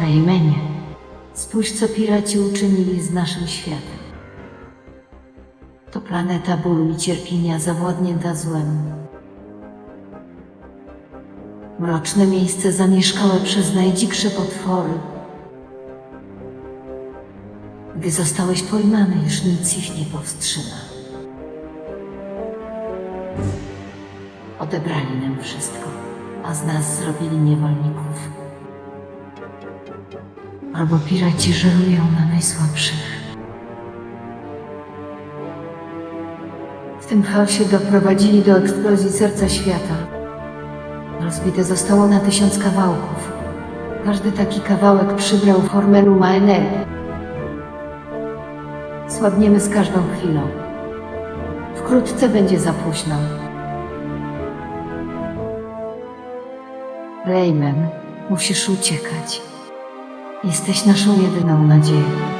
Raymanie, spójrz co piraci uczynili z naszym światem. To planeta bólu i cierpienia zawładnięta złem. Mroczne miejsce zamieszkałe przez najdziksze potwory. Gdy zostałeś pojmany, już nic ich nie powstrzyma. Odebrali nam wszystko, a z nas zrobili niewolników. Albo piraci żerują na najsłabszych. W tym chaosie doprowadzili do eksplozji serca świata. Rozbite zostało na tysiąc kawałków. Każdy taki kawałek przybrał formę Luma energii. Słabniemy z każdą chwilą. Wkrótce będzie za późno. Rayman, musisz uciekać. Jesteś naszą jedyną nadzieją.